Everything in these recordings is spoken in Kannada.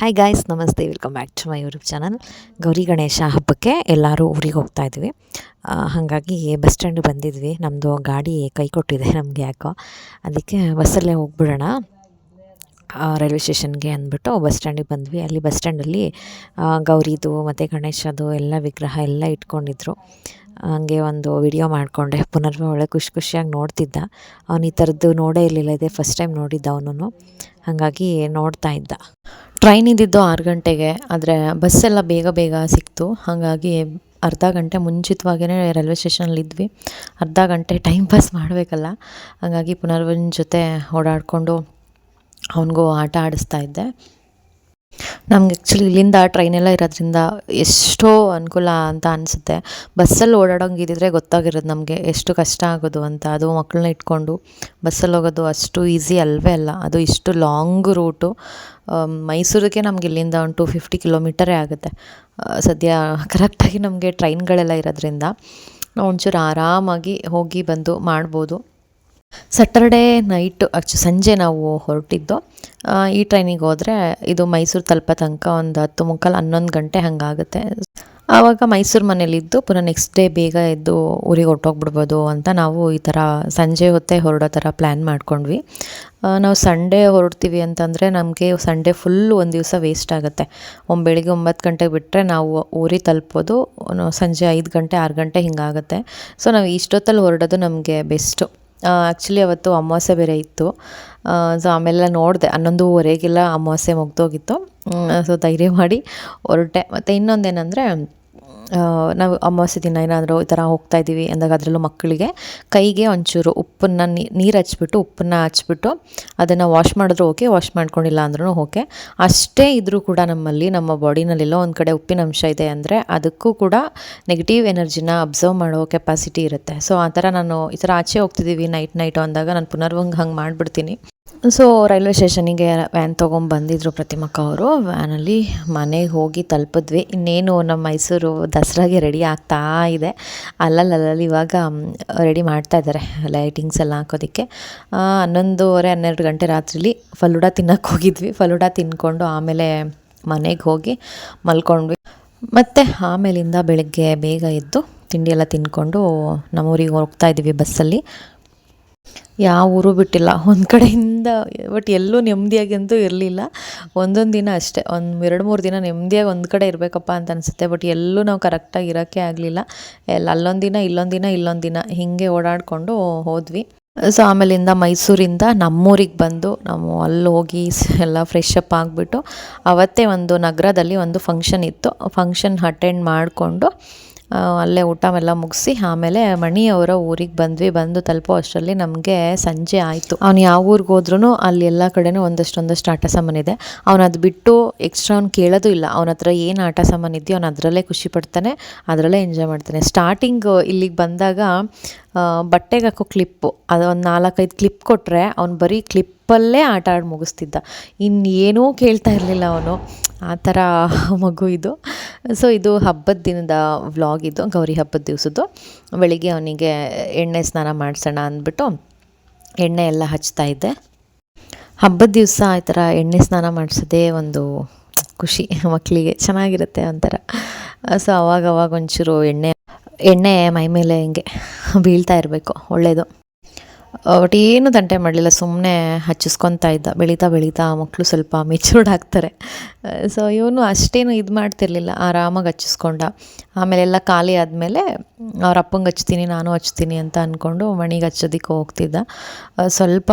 ಹಾಯ್ ಗಾಯ್ಸ್ ನಮಸ್ತೆ. Welcome back to my YouTube channel Gauri Ganesha ಹಬ್ಬಕ್ಕೆ ಎಲ್ಲರೂ ಊರಿಗೆ ಹೋಗ್ತಾ ಇದ್ವಿ. ಹಾಗಾಗಿ ಬಸ್ ಸ್ಟ್ಯಾಂಡಿಗೆ ಬಂದಿದ್ವಿ. ನಮ್ಮದು ಗಾಡಿ ಕೈ ಕೊಟ್ಟಿದೆ ನಮಗೆ ಯಾಕೋ. ಅದಕ್ಕೆ ಬಸ್ಸಲ್ಲೇ ಹೋಗ್ಬಿಡೋಣ. ರೈಲ್ವೆ ಸ್ಟೇಷನ್ಗೆ ಅಂದ್ಬಿಟ್ಟು ಬಸ್ ಸ್ಟ್ಯಾಂಡಿಗೆ ಬಂದ್ವಿ. ಅಲ್ಲಿ ಬಸ್ ಸ್ಟ್ಯಾಂಡಲ್ಲಿ ಗೌರಿದು ಮತ್ತು ಗಣೇಶದು ಎಲ್ಲ ವಿಗ್ರಹ ಎಲ್ಲ ಇಟ್ಕೊಂಡಿದ್ರು. ಹಂಗೆ ಒಂದು ವಿಡಿಯೋ ಮಾಡಿಕೊಂಡೆ. ಪುನರ್ವ ಒಳ್ಳೆ ಖುಷಿ ಖುಷಿಯಾಗಿ ನೋಡ್ತಿದ್ದ. ಅವನು ಈ ಥರದ್ದು ನೋಡೇ ಇರಲಿಲ್ಲ. ಇದೆ ಫಸ್ಟ್ ಟೈಮ್ ನೋಡಿದ್ದ ಅವನು ಹಾಗಾಗಿ ನೋಡ್ತಾ ಇದ್ದ. ಟ್ರೈನ್ ಇದ್ದಿದ್ದು ಆರು ಗಂಟೆಗೆ, ಆದರೆ ಬಸ್ಸೆಲ್ಲ ಬೇಗ ಬೇಗ ಸಿಕ್ತು. ಹಾಗಾಗಿ ಅರ್ಧ ಗಂಟೆ ಮುಂಚಿತವಾಗಿಯೇ ರೈಲ್ವೆ ಸ್ಟೇಷನಲ್ಲಿ ಇದ್ವಿ. ಅರ್ಧ ಗಂಟೆ ಟೈಮ್ ಪಾಸ್ ಮಾಡಬೇಕಲ್ಲ. ಹಾಗಾಗಿ ಪುನರ್ವನ್ ಜೊತೆ ಓಡಾಡಿಕೊಂಡು ಅವನಿಗೂ ಆಟ ಆಡಿಸ್ತಾ ಇದ್ದೆ. ನಮ್ಗೆ ಆ್ಯಕ್ಚುಲಿ ಇಲ್ಲಿಂದ ಟ್ರೈನೆಲ್ಲ ಇರೋದ್ರಿಂದ ಎಷ್ಟೋ ಅನುಕೂಲ ಅಂತ ಅನಿಸುತ್ತೆ. ಬಸ್ಸಲ್ಲಿ ಓಡಾಡೋಂಗಿದ್ದಿದ್ರೆ ಗೊತ್ತಾಗಿರೋದು ನಮಗೆ ಎಷ್ಟು ಕಷ್ಟ ಆಗೋದು ಅಂತ. ಅದು ಮಕ್ಕಳನ್ನ ಇಟ್ಕೊಂಡು ಬಸ್ಸಲ್ಲಿ ಹೋಗೋದು ಅಷ್ಟು ಈಸಿ ಅಲ್ವೇ ಅಲ್ಲ. ಅದು ಇಷ್ಟು ಲಾಂಗ್ ರೂಟು ಮೈಸೂರಿಗೆ ನಮ್ಗೆ ಇಲ್ಲಿಂದ ಒಂದು ಟು ಫಿಫ್ಟಿ ಕಿಲೋಮೀಟರೇ ಆಗುತ್ತೆ. ಸದ್ಯ ಕರೆಕ್ಟಾಗಿ ನಮಗೆ ಟ್ರೈನ್ಗಳೆಲ್ಲ ಇರೋದ್ರಿಂದ ನಾವು ಒಂಚೂರು ಆರಾಮಾಗಿ ಹೋಗಿ ಬಂದು ಮಾಡ್ಬೋದು. ಸ್ಯಾಟರ್ಡೇ ನೈಟು ಆ್ಯಕ್ಚು ಸಂಜೆ ನಾವು ಹೊರಟಿದ್ದು. ಈ ಟ್ರೈನಿಗೆ ಹೋದರೆ ಇದು ಮೈಸೂರು ತಲುಪೋ ತನಕ ಒಂದು ಹತ್ತು ಮುಕ್ಕಾಲು ಹನ್ನೊಂದು ಗಂಟೆ ಹಂಗಾಗುತ್ತೆ. ಆವಾಗ ಮೈಸೂರು ಮನೇಲಿದ್ದು ಪುನಃ ನೆಕ್ಸ್ಟ್ ಡೇ ಬೇಗ ಎದ್ದು ಊರಿಗೆ ಹೊರ್ಟೋಗ್ಬಿಡ್ಬೋದು ಅಂತ ನಾವು ಈ ಥರ ಸಂಜೆ ಹೊತ್ತೇ ಹೊರಡೋ ಥರ ಪ್ಲ್ಯಾನ್ ಮಾಡ್ಕೊಂಡ್ವಿ. ನಾವು ಸಂಡೇ ಹೊರಡ್ತೀವಿ ಅಂತಂದರೆ ನಮಗೆ ಸಂಡೇ ಫುಲ್ಲು ಒಂದು ದಿವಸ ವೇಸ್ಟ್ ಆಗುತ್ತೆ. ಒಂದು ಬೆಳಿಗ್ಗೆ ಒಂಬತ್ತು ಗಂಟೆಗೆ ಬಿಟ್ಟರೆ ನಾವು ಊರಿಗೆ ತಲುಪೋದು ಸಂಜೆ ಐದು ಗಂಟೆ, ಆರು ಗಂಟೆ ಹಿಂಗಾಗುತ್ತೆ. ಸೊ ನಾವು ಇಷ್ಟೊತ್ತಲ್ಲಿ ಹೊರಡೋದು ನಮಗೆ ಬೆಸ್ಟು ಆ್ಯಕ್ಚುಲಿ ಅವತ್ತು ಅಮಾವಾಸ್ಯೆ ಬೇರೆ ಇತ್ತು. ಸೊ ಆಮೇಲೆ ನೋಡಿದೆ, ಹನ್ನೊಂದುವರೆಗೆಲ್ಲ ಅಮಾವಾಸ್ಯೆ ಮುಗ್ದೋಗಿತ್ತು. ಸೊ ಧೈರ್ಯ ಮಾಡಿ ಹೊರಟೆ. ಮತ್ತು ಇನ್ನೊಂದೇನೆಂದರೆ ನಾವು ಅಮಾವಾಸ್ಯೆ ದಿನ ಏನಾದರೂ ಈ ಥರ ಹೋಗ್ತಾ ಇದ್ದೀವಿ ಅಂದಾಗ ಅದರಲ್ಲೂ ಮಕ್ಕಳಿಗೆ ಕೈಗೆ ಒಂಚೂರು ಉಪ್ಪನ್ನು ನೀರು ಹಚ್ಬಿಟ್ಟು ಉಪ್ಪನ್ನು ಹಚ್ಬಿಟ್ಟು ಅದನ್ನು ವಾಶ್ ಮಾಡಿದ್ರೂ ಓಕೆ ವಾಶ್ ಮಾಡ್ಕೊಂಡಿಲ್ಲ ಅಂದ್ರೂ ಓಕೆ ಅಷ್ಟೇ ಇದ್ದರೂ ಕೂಡ ನಮ್ಮಲ್ಲಿ ನಮ್ಮ ಬಾಡಿನಲ್ಲೆಲ್ಲೋ ಒಂದು ಕಡೆ ಉಪ್ಪಿನ ಅಂಶ ಇದೆ ಅಂದರೆ ಅದಕ್ಕೂ ಕೂಡ ನೆಗೆಟಿವ್ ಎನರ್ಜಿನ ಅಬ್ಸರ್ವ್ ಮಾಡೋ ಕೆಪಾಸಿಟಿ ಇರುತ್ತೆ. ಸೊ ಆ ಥರ ನಾನು ಈ ಥರ ಆಚೆ ಹೋಗ್ತಿದ್ದೀವಿ ನೈಟ್ ನೈಟು ಅಂದಾಗ ನಾನು ಪುನರ್ವಂಗ್ ಹಂಗೆ ಮಾಡಿಬಿಡ್ತೀನಿ. ಸೊ ರೈಲ್ವೆ ಸ್ಟೇಷನಿಗೆ ವ್ಯಾನ್ ತೊಗೊಂಡು ಬಂದಿದ್ದರು ಪ್ರತಿಮಕ್ಕ ಅವರು. ವ್ಯಾನಲ್ಲಿ ಮನೆಗೆ ಹೋಗಿ ತಲುಪಿದ್ವಿ. ಇನ್ನೇನು ನಮ್ಮ ಮೈಸೂರು ದಸರಾಗೆ ರೆಡಿ ಆಗ್ತಾ ಇದೆ. ಅಲ್ಲಲ್ಲಿ ಇವಾಗ ರೆಡಿ ಮಾಡ್ತಾ ಇದ್ದಾರೆ ಲೈಟಿಂಗ್ಸ್ ಎಲ್ಲ ಹಾಕೋದಕ್ಕೆ. ಹನ್ನೊಂದುವರೆ, ಹನ್ನೆರಡು ಗಂಟೆ ರಾತ್ರಿಲಿ ಫಲೂಡ ತಿನ್ನಕ್ಕೆ ಹೋಗಿದ್ವಿ. ಫಲೂಡ ತಿನ್ಕೊಂಡು ಆಮೇಲೆ ಮನೆಗೆ ಹೋಗಿ ಮಲ್ಕೊಂಡ್ವಿ. ಮತ್ತು ಆಮೇಲಿಂದ ಬೆಳಗ್ಗೆ ಬೇಗ ಎದ್ದು ತಿಂಡಿ ಎಲ್ಲ ತಿನ್ಕೊಂಡು ನಮ್ಮೂರಿಗೆ ಹೋಗ್ತಾ ಇದ್ದೀವಿ ಬಸ್ಸಲ್ಲಿ. ಯಾವ ಊರು ಬಿಟ್ಟಿಲ್ಲ, ಒಂದು ಕಡೆಯಿಂದ ಬಟ್ ಎಲ್ಲೂ ನೆಮ್ಮದಿಯಾಗಿ ಅಂತೂ ಇರಲಿಲ್ಲ. ಒಂದೊಂದು ದಿನ ಅಷ್ಟೇ, ಒಂದು ಎರಡು ಮೂರು ದಿನ ನೆಮ್ಮದಿಯಾಗಿ ಒಂದು ಕಡೆ ಇರಬೇಕಪ್ಪ ಅಂತ ಅನಿಸುತ್ತೆ ಬಟ್ ಎಲ್ಲೂ ನಾವು ಕರೆಕ್ಟಾಗಿ ಇರೋಕ್ಕೆ ಆಗಲಿಲ್ಲ. ಎಲ್ಲ, ಅಲ್ಲೊಂದು ದಿನ, ಇಲ್ಲೊಂದು ದಿನ ಇಲ್ಲೊಂದು ದಿನ ಹೀಗೆ ಓಡಾಡಿಕೊಂಡು ಹೋದ್ವಿ. ಸೊ ಆಮೇಲಿಂದ ಮೈಸೂರಿಂದ ನಮ್ಮೂರಿಗೆ ಬಂದು ನಾವು ಅಲ್ಲಿ ಹೋಗಿ ಎಲ್ಲ ಫ್ರೆಶ್ ಅಪ್ ಆಗಿಬಿಟ್ಟು, ಅವತ್ತೇ ಒಂದು ನಗರದಲ್ಲಿ ಒಂದು ಫಂಕ್ಷನ್ ಇತ್ತು. ಫಂಕ್ಷನ್ ಅಟೆಂಡ್ ಮಾಡಿಕೊಂಡು ಅಲ್ಲೇ ಊಟ ಎಲ್ಲ ಮುಗಿಸಿ, ಆಮೇಲೆ ಮಣಿಯವರ ಊರಿಗೆ ಬಂದ್ವಿ. ಬಂದು ತಲುಪೋ ಅಷ್ಟರಲ್ಲಿ ನಮಗೆ ಸಂಜೆ ಆಯಿತು. ಅವ್ನು ಯಾವ ಊರಿಗೆ ಹೋದ್ರೂ ಅಲ್ಲಿ ಎಲ್ಲ ಕಡೆನೂ ಒಂದಷ್ಟು ಒಂದಷ್ಟು ಆಟ ಸಾಮಾನಿದೆ ಅವ್ನು ಅದು ಬಿಟ್ಟು ಎಕ್ಸ್ಟ್ರಾ ಅವ್ನು ಕೇಳೋದು ಇಲ್ಲ. ಅವನ ಹತ್ರ ಏನು ಆಟ ಸಾಮಾನು ಇದೆಯೋ ಅವ್ನು ಅದರಲ್ಲೇ ಖುಷಿ ಪಡ್ತಾನೆ, ಅದರಲ್ಲೇ ಎಂಜಾಯ್ ಮಾಡ್ತಾನೆ. ಸ್ಟಾರ್ಟಿಂಗ್ ಇಲ್ಲಿಗೆ ಬಂದಾಗ ಬಟ್ಟೆಗೆ ಹಾಕೋ ಕ್ಲಿಪ್ಪು. ಅದು ಒಂದು ನಾಲ್ಕೈದು ಕ್ಲಿಪ್ ಕೊಟ್ಟರೆ ಅವನು ಬರೀ ಕ್ಲಿಪ್ಪಲ್ಲೇ ಆಟ ಆಡಿ ಮುಗಿಸ್ತಿದ್ದ. ಇನ್ನೇನೂ ಕೇಳ್ತಾ ಇರಲಿಲ್ಲ ಅವನು. ಆ ಥರ ಮಗು ಇದು. ಸೊ ಇದು ಹಬ್ಬದ ದಿನದ ವ್ಲಾಗ್ ಇದು, ಗೌರಿ ಹಬ್ಬದ ದಿವಸದ್ದು. ಬೆಳಿಗ್ಗೆ ಅವನಿಗೆ ಎಣ್ಣೆ ಸ್ನಾನ ಮಾಡಿಸೋಣ ಅಂದ್ಬಿಟ್ಟು ಎಣ್ಣೆ ಎಲ್ಲ ಹಚ್ತಾ ಇದ್ದೆ. ಹಬ್ಬದ ದಿವಸ ಈ ಥರ ಎಣ್ಣೆ ಸ್ನಾನ ಮಾಡಿಸೋದೇ ಒಂದು ಖುಷಿ. ಮಕ್ಕಳಿಗೆ ಚೆನ್ನಾಗಿರುತ್ತೆ ಒಂಥರ. ಸೊ ಅವಾಗವಾಗ ಅವಾಗ ಒಂಚೂರು ಎಣ್ಣೆ ಎಣ್ಣೆ ಮೈ ಮೇಲೆ ಹಿಂಗೆ ಬೀಳ್ತಾ ಇರಬೇಕು ಒಳ್ಳೆಯದು ಬಟ್ ಏನು ತಂಟೆ ಮಾಡಲಿಲ್ಲ ಸುಮ್ಮನೆ ಹಚ್ಚಿಸ್ಕೊತಾ ಇದ್ದ. ಬೆಳೀತಾ ಬೆಳೀತಾ ಮಕ್ಕಳು ಸ್ವಲ್ಪ ಮೆಚೂರ್ಡ್ ಆಗ್ತಾರೆ. ಸೊ ಇವನು ಅಷ್ಟೇನು ಇದು ಮಾಡ್ತಿರ್ಲಿಲ್ಲ, ಆರಾಮಾಗಿ ಹಚ್ಚಿಸ್ಕೊಂಡ. ಆಮೇಲೆ ಎಲ್ಲ ಖಾಲಿ ಆದಮೇಲೆ ಅವ್ರ ಅಪ್ಪಂಗೆ ಹಚ್ತೀನಿ, ನಾನು ಹಚ್ತೀನಿ ಅಂತ ಅಂದ್ಕೊಂಡು ಮಣಿಗೆ ಹಚ್ಚೋದಕ್ಕೆ ಹೋಗ್ತಿದ್ದ. ಸ್ವಲ್ಪ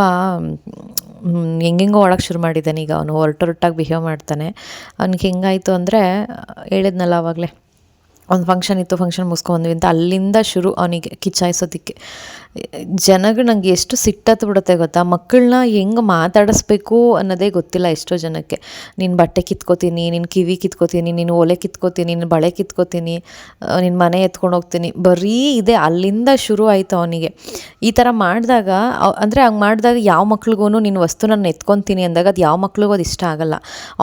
ಹೆಂಗೆಂಗೋ ಒಳಗೆ ಶುರು ಮಾಡಿದ್ದಾನೆ ಈಗ ಅವನು. ಹೊರಟೊರಟಾಗಿ ಬಿಹೇವ್ ಮಾಡ್ತಾನೆ. ಅವ್ನಿಗೆ ಹೆಂಗಾಯಿತು ಅಂದರೆ, ಹೇಳಿದ್ನಲ್ಲ ಆವಾಗಲೇ ಒಂದು ಫಂಕ್ಷನ್ ಇತ್ತು ಫಂಕ್ಷನ್ ಮುಗಿಸ್ಕೊಂಡ್ವಿ ಅಂತ ಅಲ್ಲಿಂದ ಶುರು ಅವನಿಗೆ ಕಿಚ್ಚಾಯಿಸೋದಕ್ಕೆ. ಜನಗಳು ನಂಗೆ ಎಷ್ಟು ಸಿಟ್ಟತ್ತು ಬಿಡುತ್ತೆ ಗೊತ್ತಾ? ಮಕ್ಕಳನ್ನ ಹೆಂಗೆ ಮಾತಾಡಿಸ್ಬೇಕು ಅನ್ನೋದೇ ಗೊತ್ತಿಲ್ಲ ಎಷ್ಟೋ ಜನಕ್ಕೆ. ನಿನ್ನ ಬಟ್ಟೆ ಕಿತ್ಕೋತೀನಿ ನಿನ್ನ ಕಿವಿ ಕಿತ್ಕೋತೀನಿ, ನೀನು ಒಲೆ ಕಿತ್ಕೋತೀನಿ ನಿನ್ನ ಬಳೆ ಕಿತ್ಕೋತೀನಿ ನಿನ್ನ ಮನೆ ಎತ್ಕೊಂಡು ಹೋಗ್ತೀನಿ. ಬರೀ ಇದೆ, ಅಲ್ಲಿಂದ ಶುರು ಆಯಿತು ಅವನಿಗೆ. ಈ ಥರ ಮಾಡಿದಾಗ ಅಂದರೆ ಹಂಗೆ ಮಾಡಿದಾಗ ಯಾವ ಮಕ್ಳಿಗೂ ನಿನ್ನ ವಸ್ತು ನಾನು ಎತ್ಕೊತೀನಿ ಅಂದಾಗ ಅದು ಯಾವ ಮಕ್ಳಿಗೂ ಅದು ಇಷ್ಟ ಆಗಲ್ಲ.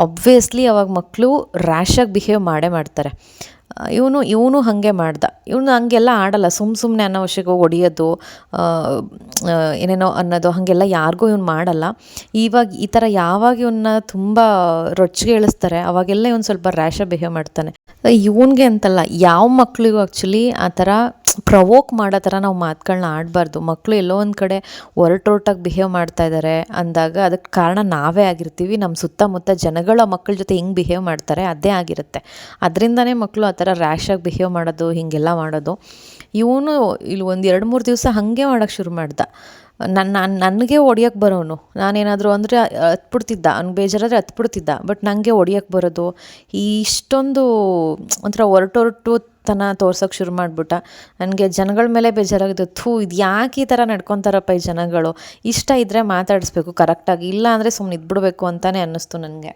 ಆಬ್ವಿಯಸ್ಲಿ ಅವಾಗ ಮಕ್ಕಳು ರ್ಯಾಶಾಗಿ ಬಿಹೇವ್ ಮಾಡೇ ಮಾಡ್ತಾರೆ. ಇವನು ಇವನು ಹಾಗೆ ಮಾಡ್ದ. ಇವನು ಹಂಗೆಲ್ಲ ಆಡಲ್ಲ. ಸುಮ್ಮ ಸುಮ್ಮನೆ ಅನವಶ್ಯಕ ಹೊಡಿಯೋದು ಏನೇನೋ ಅನ್ನೋದು ಹಾಗೆಲ್ಲ ಯಾರಿಗೂ ಇವ್ನು ಮಾಡಲ್ಲ. ಇವಾಗ ಈ ಥರ ಯಾವಾಗ ಇವನ್ನ ತುಂಬ ರೊಚ್ಚಿಗೆ ಇಳಿಸ್ತಾರೆ, ಅವಾಗೆಲ್ಲ ಇವನು ಸ್ವಲ್ಪ ರ್ಯಾಶ ಬಿಹೇವ್ ಮಾಡ್ತಾನೆ. ಇವನಿಗೆ ಅಂತಲ್ಲ, ಯಾವ ಮಕ್ಕಳಿಗೂ ಆ್ಯಕ್ಚುಲಿ ಆ ಥರ ಪ್ರವೋಕ್ ಮಾಡೋ ಥರ ನಾವು ಮಾತುಗಳನ್ನ ಆಡಬಾರ್ದು. ಮಕ್ಕಳು ಎಲ್ಲೋ ಒಂದು ಕಡೆ ಒರಟೊರಟಾಗಿ ಬಿಹೇವ್ ಮಾಡ್ತಾ ಇದ್ದಾರೆ ಅಂದಾಗ ಅದಕ್ಕೆ ಕಾರಣ ನಾವೇ ಆಗಿರ್ತೀವಿ. ನಮ್ಮ ಸುತ್ತಮುತ್ತ ಜನಗಳು ಆ ಮಕ್ಕಳ ಜೊತೆ ಹೆಂಗೆ ಬಿಹೇವ್ ಮಾಡ್ತಾರೆ ಅದೇ ಆಗಿರುತ್ತೆ. ಅದರಿಂದನೇ ಮಕ್ಕಳು ಆ ಥರ ರ್ಯಾಶಾಗಿ ಬಿಹೇವ್ ಮಾಡೋದು, ಹೀಗೆಲ್ಲ ಮಾಡೋದು. ಇವನು ಇಲ್ಲಿ ಒಂದು ಎರಡು ಮೂರು ದಿವಸ ಹಾಗೆ ಮಾಡೋಕ್ಕೆ ಶುರು ಮಾಡ್ದ. ನನ್ನ ನಾನು ನನಗೆ ಹೊಡಿಯೋಕ್ಕೆ ಬರೋನು. ನಾನೇನಾದರೂ ಅಂದರೆ ಹತ್ಬಿಡ್ತಿದ್ದ ಅವ್ನಿಗೆ ಬೇಜಾರಾದರೆ ಹತ್ಬಿಡ್ತಿದ್ದ ಬಟ್ ನನಗೆ ಹೊಡಿಯೋಕ್ಕೆ ಬರೋದು ಇಷ್ಟೊಂದು ಒಂಥರ ಹೊರಟೊರಟು ತನ ತೋರ್ಸೋಕೆ ಶುರು ಮಾಡಿಬಿಟ್ಟ. ನನಗೆ ಜನಗಳ ಮೇಲೆ ಬೇಜಾರಾಗಿದ್ದು ಥೂ, ಇದು ಯಾಕೆ ಈ ಥರ ನಡ್ಕೊತಾರಪ್ಪ ಈ ಜನಗಳು? ಇಷ್ಟ ಇದ್ದರೆ ಮಾತಾಡಿಸ್ಬೇಕು ಕರೆಕ್ಟಾಗಿ ಇಲ್ಲ ಅಂದರೆ ಸುಮ್ಮನೆ ಇದ್ಬಿಡ್ಬೇಕು ಅಂತಲೇ ಅನ್ನಿಸ್ತು ನನಗೆ.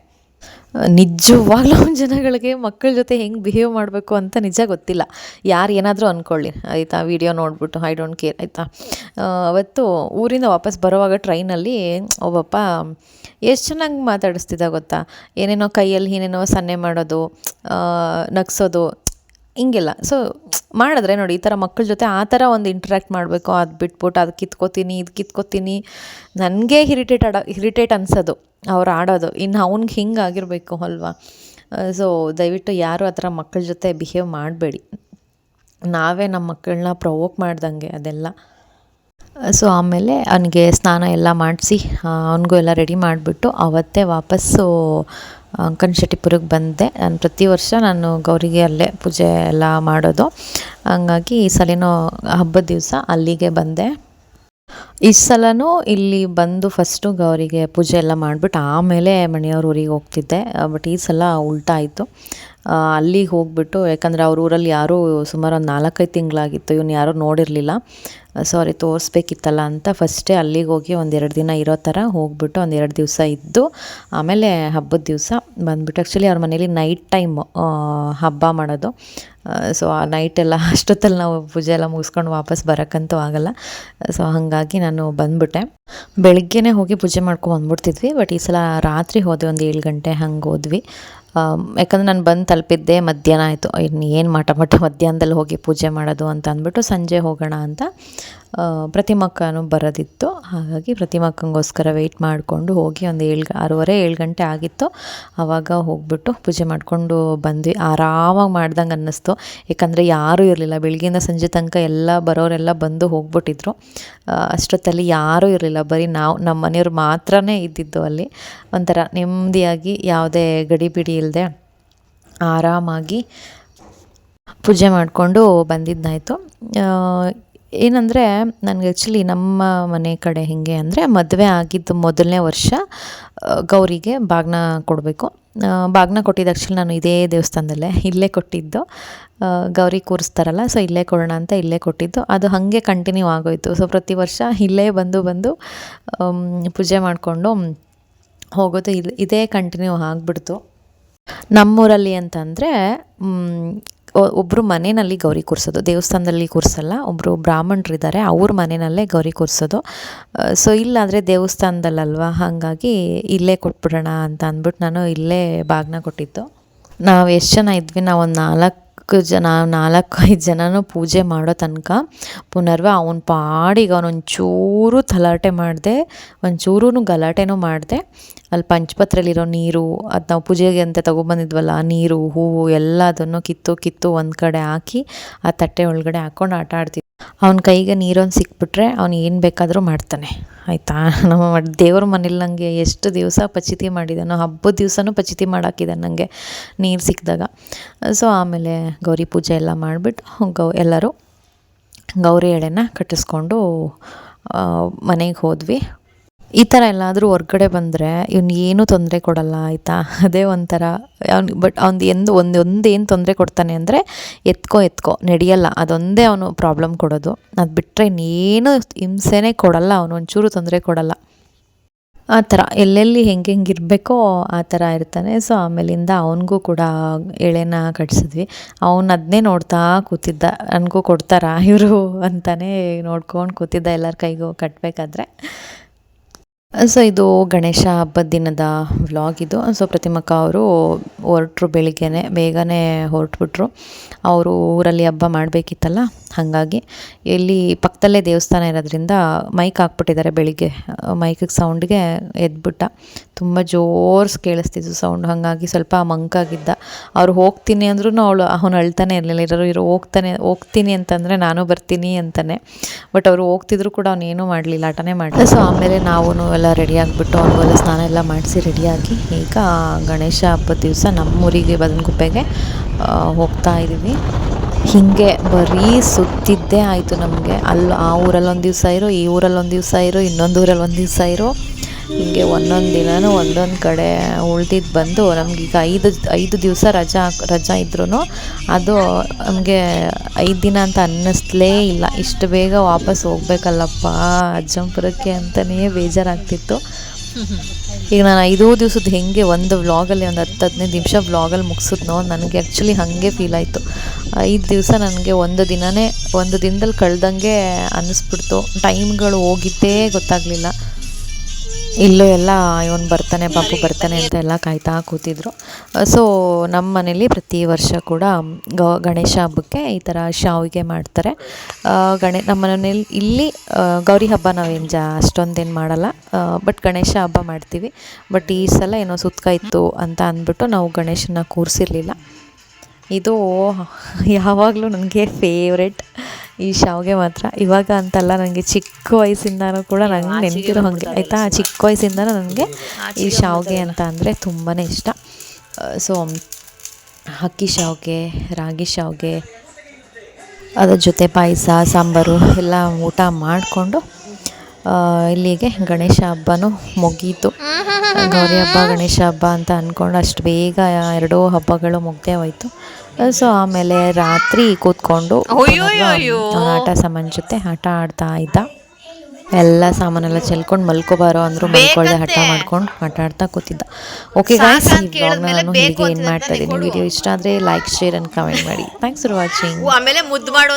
ನಿಜವಾಗ್ಲೂ ಜನಗಳಿಗೆ ಮಕ್ಕಳ ಜೊತೆ ಹೆಂಗೆ ಬಿಹೇವ್ ಮಾಡಬೇಕು ಅಂತ ನಿಜ ಗೊತ್ತಿಲ್ಲ. ಯಾರು ಏನಾದರೂ ಅಂದ್ಕೊಳ್ಳಿ ಆಯಿತಾ? ವಿಡಿಯೋ ನೋಡಿಬಿಟ್ಟು ಐ ಡೋಂಟ್ ಕೇರ್ ಆಯಿತಾ? ಅವತ್ತು ಊರಿಂದ ವಾಪಸ್ ಬರೋವಾಗ ಟ್ರೈನಲ್ಲಿ ಒಬ್ಬಪ್ಪ, ಎಷ್ಟು ಚೆನ್ನಾಗಿ ಮಾತಾಡಿಸ್ತಿದ್ದ ಗೊತ್ತಾ? ಏನೇನೋ ಕೈಯಲ್ಲಿ ಏನೇನೋ ಸನ್ನೆ ಮಾಡೋದು ನಗ್ಸೋದು, ಹಿಂಗೆಲ್ಲ. ಸೊ ಮಾಡಿದ್ರೆ ನೋಡಿ, ಈ ಥರ ಮಕ್ಕಳ ಜೊತೆ ಆ ಥರ ಒಂದು ಇಂಟ್ರ್ಯಾಕ್ಟ್ ಮಾಡಬೇಕು. ಅದು ಬಿಟ್ಬಿಟ್ಟು ಅದು ಕಿತ್ಕೋತೀನಿ, ಇದು ಕಿತ್ಕೋತೀನಿ. ನನಗೆ ಇರಿಟೇಟ್ ಆಡೋ ಇರಿಟೇಟ್ ಅನ್ಸೋದು. ಅವ್ರು ಆಡೋದು. ಇನ್ನು ಅವ್ನಿಗೆ ಹಿಂಗೆ ಆಗಿರಬೇಕು ಅಲ್ವಾ? ಸೊ ದಯವಿಟ್ಟು ಯಾರು ಆ ಥರ ಮಕ್ಕಳ ಜೊತೆ ಬಿಹೇವ್ ಮಾಡಬೇಡಿ. ನಾವೇ ನಮ್ಮ ಮಕ್ಕಳನ್ನ ಪ್ರವೋಕ್ ಮಾಡ್ದಂಗೆ ಅದೆಲ್ಲ. ಸೊ ಆಮೇಲೆ ಅವನಿಗೆ ಸ್ನಾನ ಎಲ್ಲ ಮಾಡಿಸಿ ಅವನಿಗೂ ಎಲ್ಲ ರೆಡಿ ಮಾಡಿಬಿಟ್ಟು ಅವತ್ತೇ ವಾಪಸ್ಸು ಅಂಕನಶೆಟ್ಟಿಪುರಕ್ಕೆ ಬಂದೆ. ನಾನು ಪ್ರತಿ ವರ್ಷ ನಾನು ಗೌರಿಗೆ ಅಲ್ಲೇ ಪೂಜೆ ಎಲ್ಲ ಮಾಡೋದು. ಹಂಗಾಗಿ ಈ ಸಲಿನೋ ಹಬ್ಬದ ದಿವಸ ಅಲ್ಲಿಗೆ ಬಂದೆ. ಈ ಸಲನೂ ಇಲ್ಲಿ ಬಂದು ಫಸ್ಟು ಗೌರಿಗೆ ಪೂಜೆ ಎಲ್ಲ ಮಾಡಿಬಿಟ್ಟು ಆಮೇಲೆ ಮನೆಯವ್ರ ಊರಿಗೆ ಹೋಗ್ತಿದ್ದೆ. ಬಟ್ ಈ ಸಲ ಉಲ್ಟಾ ಆಯಿತು. ಅಲ್ಲಿಗೆ ಹೋಗ್ಬಿಟ್ಟು, ಯಾಕಂದರೆ ಅವ್ರ ಊರಲ್ಲಿ ಯಾರೂ ಸುಮಾರು ಒಂದು ನಾಲ್ಕೈದು ತಿಂಗಳಾಗಿತ್ತು, ಇವ್ನು ಯಾರೂ ನೋಡಿರಲಿಲ್ಲ. ಸಾರಿ ತೋರಿಸ್ಬೇಕಿತ್ತಲ್ಲ ಅಂತ ಫಸ್ಟೇ ಅಲ್ಲಿಗೆ ಹೋಗಿ ಒಂದೆರಡು ದಿನ ಇರೋ ಥರ ಹೋಗ್ಬಿಟ್ಟು ಒಂದೆರಡು ದಿವಸ ಇದ್ದು, ಆಮೇಲೆ ಹಬ್ಬದ ದಿವಸ ಬಂದ್ಬಿಟ್ಟು ಆ್ಯಕ್ಚುಲಿ ಅವ್ರ ಮನೇಲಿ ನೈಟ್ ಟೈಮ್ ಹಬ್ಬ ಮಾಡೋದು. ಸೊ ಆ ನೈಟೆಲ್ಲ ಅಷ್ಟೊತ್ತಲ್ಲಿ ನಾವು ಪೂಜೆ ಎಲ್ಲ ಮುಗಿಸ್ಕೊಂಡು ವಾಪಸ್ ಬರೋಕ್ಕಂತೂ ಆಗಲ್ಲ. ಸೊ ಹಾಗಾಗಿ ನಾನು ಬಂದ್ಬಿಟ್ಟೆ. ಬೆಳಗ್ಗೆನೇ ಹೋಗಿ ಪೂಜೆ ಮಾಡ್ಕೊಂಡು ಬಂದ್ಬಿಡ್ತಿದ್ವಿ ಬಟ್ ಈ ಸಲ ರಾತ್ರಿ ಹೋದ್ವಿ ಒಂದು ಏಳು ಗಂಟೆ ಹಂಗೆ ಹೋದ್ವಿ. ಯಾಕಂದ್ರೆ ನಾನು ಬಂದು ತಲುಪಿದ್ದೆ ಮಧ್ಯಾಹ್ನ ಆಯಿತು. ಇನ್ನು ಏನು ಮಠ ಮಠ ಮಧ್ಯಾಹ್ನದಲ್ಲಿ ಹೋಗಿ ಪೂಜೆ ಮಾಡೋದು ಅಂತ ಅಂದ್ಬಿಟ್ಟು ಸಂಜೆ ಹೋಗೋಣ ಅಂತ ಪ್ರತಿಮಕ್ಕನು ಬರೋದಿತ್ತು. ಹಾಗಾಗಿ ಪ್ರತಿಮಕ್ಕಂಗೋಸ್ಕರ ವೆಯ್ಟ್ ಮಾಡಿಕೊಂಡು ಹೋಗಿ ಒಂದು ಏಳು ಆರೂವರೆ, ಏಳು ಗಂಟೆ ಆಗಿತ್ತು. ಆವಾಗ ಹೋಗ್ಬಿಟ್ಟು ಪೂಜೆ ಮಾಡಿಕೊಂಡು ಬಂದ್ವಿ. ಆರಾಮಾಗಿ ಮಾಡ್ದಂಗೆ ಅನ್ನಿಸ್ತು. ಯಾಕಂದರೆ ಯಾರೂ ಇರಲಿಲ್ಲ. ಬೆಳಗ್ಗೆಯಿಂದ ಸಂಜೆ ತನಕ ಎಲ್ಲ ಬರೋರೆಲ್ಲ ಬಂದು ಹೋಗ್ಬಿಟ್ಟಿದ್ರು. ಅಷ್ಟೊತ್ತಲ್ಲಿ ಯಾರೂ ಇರಲಿಲ್ಲ. ಬರೀ ನಾವು ನಮ್ಮ ಮನೆಯವ್ರು ಮಾತ್ರನೇ ಇದ್ದಿದ್ದು ಅಲ್ಲಿ. ಒಂಥರ ನೆಮ್ಮದಿಯಾಗಿ ಯಾವುದೇ ಗಡಿಬಿಡಿ ಇಲ್ಲದೆ ಆರಾಮಾಗಿ ಪೂಜೆ ಮಾಡಿಕೊಂಡು ಬಂದಿದ್ದಾಯಿತು. ಏನಂದರೆ ನನಗೆ ಆ್ಯಕ್ಚುಲಿ ನಮ್ಮ ಮನೆ ಕಡೆ ಹೇಗೆ ಅಂದರೆ ಮದುವೆ ಆಗಿದ್ದು ಮೊದಲನೇ ವರ್ಷ ಗೌರಿಗೆ ಬಾಗ್ನ ಕೊಡಬೇಕು. ಬಾಗ್ನ ಕೊಟ್ಟಿದ್ದ ಆ್ಯಕ್ಚುಲಿ ನಾನು ಇದೇ ದೇವಸ್ಥಾನದಲ್ಲೇ, ಇಲ್ಲೇ ಕೊಟ್ಟಿದ್ದು. ಗೌರಿ ಕೂರಿಸ್ತಾರಲ್ಲ ಸೊ ಇಲ್ಲೇ ಕೊಡೋಣ ಅಂತ ಇಲ್ಲೇ ಕೊಟ್ಟಿದ್ದು. ಅದು ಹಾಗೆ ಕಂಟಿನ್ಯೂ ಆಗೋಯಿತು. ಸೊ ಪ್ರತಿ ವರ್ಷ ಇಲ್ಲೇ ಬಂದು ಬಂದು ಪೂಜೆ ಮಾಡಿಕೊಂಡು ಹೋಗೋದು ಇದು, ಇದೇ ಕಂಟಿನ್ಯೂ ಆಗಿಬಿಡ್ತು. ನಮ್ಮೂರಲ್ಲಿ ಅಂತಂದರೆ ಒಬ್ಬರು ಮನೆಯಲ್ಲಿ ಗೌರಿ ಕೂರಿಸೋದು. ದೇವಸ್ಥಾನದಲ್ಲಿ ಕೂರಿಸಲ್ಲ ಒಬ್ಬರು ಬ್ರಾಹ್ಮಣರಿದ್ದಾರೆ, ಅವ್ರ ಮನೆಯಲ್ಲೇ ಗೌರಿ ಕೂರಿಸೋದು. ಸೊ ಇಲ್ಲಾಂದರೆ ದೇವಸ್ಥಾನದಲ್ಲಲ್ವಾ? ಹಾಗಾಗಿ ಇಲ್ಲೇ ಕೊಟ್ಬಿಡೋಣ ಅಂತ ಅಂದ್ಬಿಟ್ಟು ನಾನು ಇಲ್ಲೇ ಬಾಗ್ನ ಕೊಟ್ಟಿದ್ದು. ನಾವು ಎಷ್ಟು ಜನ ಇದ್ವಿ? ನಾವು ಒಂದು ನಾಲ್ಕು ಜನ ನಾಲ್ಕು ಐದು ಜನನೂ ಪೂಜೆ ಮಾಡೋ ತನಕ ಪುನರ್ವ ಅವನ ಪಾಡಿಗೆ ಅವನೊಂಚೂರು ತಲಾಟೆ ಮಾಡಿದೆ ಒಂಚೂರು ಗಲಾಟೆನೂ ಮಾಡಿದೆ. ಅಲ್ಲಿ ಪಂಚಪತ್ರೆಯಲ್ಲಿರೋ ನೀರು, ಅದು ನಾವು ಪೂಜೆಗೆ ಅಂತ ತೊಗೊಬಂದಿದ್ವಲ್ಲ ನೀರು, ಹೂವು ಎಲ್ಲದನ್ನು ಕಿತ್ತು ಕಿತ್ತು ಒಂದು ಕಡೆ ಹಾಕಿ ಆ ತಟ್ಟೆ ಒಳಗಡೆ ಹಾಕ್ಕೊಂಡು ಆಟ ಆಡ್ತಿದ್ವಿ ಅವನ ಕೈಗೆ ನೀರೊಂದು ಸಿಕ್ಬಿಟ್ರೆ ಅವ್ನು ಏನು ಬೇಕಾದರೂ ಮಾಡ್ತಾನೆ. ಆಯಿತಾ? ನಮ್ಮ ದೇವ್ರ ಮನೇಲಿ ನನಗೆ ಎಷ್ಟು ದಿವಸ ಪಚಿತಿ ಮಾಡಿದ್ದಾನೋ ಹಬ್ಬದ ದಿವಸನೂ ಪಚಿತಿ ಮಾಡಾಕಿದ್ದಾನೆ ನನಗೆ ನೀರು ಸಿಕ್ಕಿದಾಗ. ಸೊ ಆಮೇಲೆ ಗೌರಿ ಪೂಜೆ ಎಲ್ಲ ಮಾಡಿಬಿಟ್ಟು ಗೌ, ಎಲ್ಲರೂ ಗೌರಿ ಎಳೆನ ಕಟ್ಟಿಸ್ಕೊಂಡು ಮನೆಗೆ ಹೋದ್ವಿ. ಈ ಥರ ಎಲ್ಲಾದರೂ ಹೊರ್ಗಡೆ ಬಂದರೆ ಇವ್ನು ಏನೂ ತೊಂದರೆ ಕೊಡಲ್ಲ, ಆಯಿತಾ? ಅದೇ ಒಂಥರ. ಅವ್ನು ಬಟ್ ಅವ್ನು ಎಂದು ಒಂದು ಒಂದು ಏನು ತೊಂದರೆ ಕೊಡ್ತಾನೆ ಅಂದರೆ ಎತ್ಕೋ ಎತ್ಕೋ. ನಡೆಯಲ್ಲ. ಅದೊಂದೇ ಅವನು ಪ್ರಾಬ್ಲಮ್ ಕೊಡೋದು. ಅದು ಬಿಟ್ಟರೆ ಇನ್ನೇನು ಹಿಂಸೆನೇ ಕೊಡಲ್ಲ ಅವನು. ಒಂಚೂರು ತೊಂದರೆ ಕೊಡಲ್ಲ. ಆ ಥರ ಎಲ್ಲೆಲ್ಲಿ ಹೆಂಗೆ ಹೆಂಗೆ ಇರಬೇಕೋ ಆ ಥರ ಇರ್ತಾನೆ. ಸೊ ಆಮೇಲಿಂದ ಅವನಿಗೂ ಕೂಡ ಎಳೆನ ಕಟ್ಸಿದ್ವಿ. ಅವನು ಅದನ್ನೇ ನೋಡ್ತಾ ಕೂತಿದ್ದ. ನನಗೂ ಕೊಡ್ತಾರಾ ಇವರು ಅಂತಾನೆ ನೋಡ್ಕೊಂಡು ಕೂತಿದ್ದ ಎಲ್ಲರ ಕೈಗೂ ಕಟ್ಟಬೇಕಾದ್ರೆ ಸೊ ಇದು ಗಣೇಶ ಹಬ್ಬದ ದಿನದ ವ್ಲಾಗ್ ಇದು. ಸೊ ಪ್ರತಿಮಕ್ಕ ಅವರು ಹೊರಟ್ರು ಬೆಳಿಗ್ಗೆ ಬೇಗನೆ ಹೊರಟ್ಬಿಟ್ರು. ಅವರು ಊರಲ್ಲಿ ಹಬ್ಬ ಮಾಡಬೇಕಿತ್ತಲ್ಲ ಹಾಗಾಗಿ ಇಲ್ಲಿ ಪಕ್ಕದಲ್ಲೇ ದೇವಸ್ಥಾನ ಇರೋದ್ರಿಂದ ಮೈಕ್ ಹಾಕ್ಬಿಟ್ಟಿದ್ದಾರೆ ಬೆಳಿಗ್ಗೆ. ಮೈಕಿಗೆ ಸೌಂಡ್ಗೆ ಎದ್ಬಿಟ್ಟ. ತುಂಬ ಜೋರ್ಸ್ ಕೇಳಿಸ್ತಿದ್ದು ಸೌಂಡ್ ಹಾಗಾಗಿ ಸ್ವಲ್ಪ ಮಂಕಾಗಿದ್ದ ಅವ್ರು ಹೋಗ್ತೀನಿ ಅಂದ್ರೂ ಅವಳು, ಅವನು ಅಳ್ತಾನೆ ಇರಲಿಲ್ಲ, ಇರೋರು ಇರೋ, ಹೋಗ್ತಾನೆ, ಹೋಗ್ತೀನಿ ಅಂತಂದರೆ ನಾನು ಬರ್ತೀನಿ ಅಂತಾನೆ. ಬಟ್ ಅವರು ಹೋಗ್ತಿದ್ರು ಕೂಡ ಅವ್ನು ಏನೂ ಮಾಡಲಿಲ್ಲ ಆಟನೇ ಮಾಡಲಿಲ್ಲ. ಸೊ ಆಮೇಲೆ ನಾವು ಎಲ್ಲ ರೆಡಿ ಆಗಿಬಿಟ್ಟು ಅವನಿಗೆಲ್ಲ ಸ್ನಾನ ಎಲ್ಲ ಮಾಡಿಸಿ ರೆಡಿಯಾಗಿ ಈಗ ಗಣೇಶ ಹಬ್ಬದ ದಿವಸ ನಮ್ಮೂರಿಗೆ ಬದನಗುಪ್ಪೆಗೆ ಹೋಗ್ತಾ ಇದ್ದೀವಿ ಹೀಗೆ ಬರೀ ಸುತ್ತಿದ್ದೇ ಆಯಿತು ನಮಗೆ. ಅಲ್ಲಿ, ಆ ಊರಲ್ಲಿ ಒಂದು ದಿವಸ ಇರೋ, ಈ ಊರಲ್ಲಿ ಒಂದು ದಿವಸ ಇರೋ, ಇನ್ನೊಂದು ಊರಲ್ಲಿ ಒಂದು ದಿವಸ ಇರೋ. ಹೀಗೆ ಒಂದೊಂದು ದಿನವೂ ಒಂದೊಂದು ಕಡೆ ಉಳ್ದಿದ್ದು ಬಂದು ನಮಗೀಗ ಐದು ಐದು ದಿವಸ ರಜಾ ರಜಾ ಇದ್ರೂ ಅದು ನಮಗೆ ಐದು ದಿನ ಅಂತ ಅನ್ನಿಸ್ಲೇ ಇಲ್ಲ. ಇಷ್ಟು ಬೇಗ ವಾಪಸ್ ಹೋಗ್ಬೇಕಲ್ಲಪ್ಪ, ಅಜ್ಜಂಪುರಕ್ಕೆ ಅಂತಲೇ ಬೇಜಾರಾಗ್ತಿತ್ತು. ಈಗ ನಾನು ಐದೂ ದಿವಸದ ಹೆಂಗೆ ಒಂದು ವ್ಲಾಗಲ್ಲಿ ಒಂದು ಹತ್ತು ಹದಿನೈದು ನಿಮಿಷ ವ್ಲಾಗಲ್ಲಿ ಮುಗಿಸಿದ್ನೋ ನನಗೆ ಆ್ಯಕ್ಚುಲಿ ಹಾಗೆ ಫೀಲ್ ಆಯಿತು. ಐದು ದಿವಸ ನನಗೆ ಒಂದು ದಿನವೇ ಒಂದು ದಿನದಲ್ಲಿ ಕಳೆದಂಗೆ ಅನ್ನಿಸ್ಬಿಡ್ತು ಟೈಮ್ಗಳು ಹೋಗಿದ್ದೇ ಗೊತ್ತಾಗಲಿಲ್ಲ. ಇಲ್ಲೂ ಎಲ್ಲ ಇವನು ಬರ್ತಾನೆ, ಪಾಪು ಬರ್ತಾನೆ ಅಂತ ಎಲ್ಲ ಕಾಯ್ತಾ ಕೂತಿದ್ರು. ಸೊ ನಮ್ಮ ಮನೇಲಿ ಪ್ರತಿ ವರ್ಷ ಕೂಡ ಗಣೇಶ ಹಬ್ಬಕ್ಕೆ ಈ ಥರ ಶಾವಿಗೆ ಮಾಡ್ತಾರೆ. ಗಣೇ ನಮ್ಮ ಮನೇಲಿ ಇಲ್ಲಿ ಗೌರಿ ಹಬ್ಬ ನಾವೇನು ಜಾ, ಅಷ್ಟೊಂದೇನು ಮಾಡಲ್ಲ. ಬಟ್ ಗಣೇಶ ಹಬ್ಬ ಮಾಡ್ತೀವಿ. ಬಟ್ ಈ ಸಲ ಏನೋ ಸುತ್ತ ಅಂತ ಅಂದ್ಬಿಟ್ಟು ನಾವು ಗಣೇಶನ ಕೂರಿಸಿರ್ಲಿಲ್ಲ. ಇದು ಯಾವಾಗಲೂ ನನಗೆ ಫೇವ್ರೆಟ್ ಈ ಶಾವಿಗೆ ಮಾತ್ರ. ಇವಾಗ ಅಂತಲ್ಲ ನನಗೆ ಚಿಕ್ಕ ವಯಸ್ಸಿಂದನೂ ಕೂಡ ನಂಗೆ ನೆನಪಿರೋ ಹಾಗೆ. ಆಯಿತಾ? ಚಿಕ್ಕ ವಯಸ್ಸಿಂದನೂ ನನಗೆ ಈ ಶಾವಿಗೆ ಅಂತ ಅಂದರೆ ತುಂಬಾ ಇಷ್ಟ. ಸೊ ಅಕ್ಕಿ ಶಾವಿಗೆ ರಾಗಿ ಶಾವಿಗೆ ಅದ್ರ ಜೊತೆ ಪಾಯಸ ಸಾಂಬಾರು ಎಲ್ಲ ಊಟ ಮಾಡಿಕೊಂಡು ಇಲ್ಲಿಗೆ ಗಣೇಶ ಹಬ್ಬನೂ ಮುಗೀತು. ಗೌರಿ ಹಬ್ಬ ಗಣೇಶ ಹಬ್ಬ ಅಂತ ಅಂದ್ಕೊಂಡು ಅಷ್ಟು ಬೇಗ ಎರಡೂ ಹಬ್ಬಗಳು ಮುಗ್ದೇ ಹೋಯ್ತು. ಸೊ ಆಮೇಲೆ ರಾತ್ರಿ ಕೂತ್ಕೊಂಡು ಆಟ ಸಾಮಾನು ಜೊತೆ ಆಟ ಆಡ್ತಾ ಇದ್ದ. ಎಲ್ಲ ಸಾಮಾನೆಲ್ಲ ಚೆಲ್ಕೊಂಡು ಮಲ್ಕೋಬಾರೋ ಅಂದ್ರು ಮಲ್ಕೊಳ್ಳದೆ ಹಠ ಮಾಡ್ಕೊಂಡು ಆಟ ಆಡ್ತಾ ಕೂತಿದ್ದ. ಓಕೆ ಗಾಯ್ಸ್ ಈ ನಾನು ಹೀಗೆ ಏನು ಮಾಡ್ತಾ ಇದ್ದೀನಿ ವಿಡಿಯೋ ಇಷ್ಟ ಆದರೆ ಲೈಕ್ ಶೇರ್ ಆ್ಯಂಡ್ ಕಮೆಂಟ್ ಮಾಡಿ. ಥ್ಯಾಂಕ್ಸ್ ಫಾರ್ ವಾಚಿಂಗ್ ಆಮೇಲೆ ಮುದ್ದು ಮಾಡು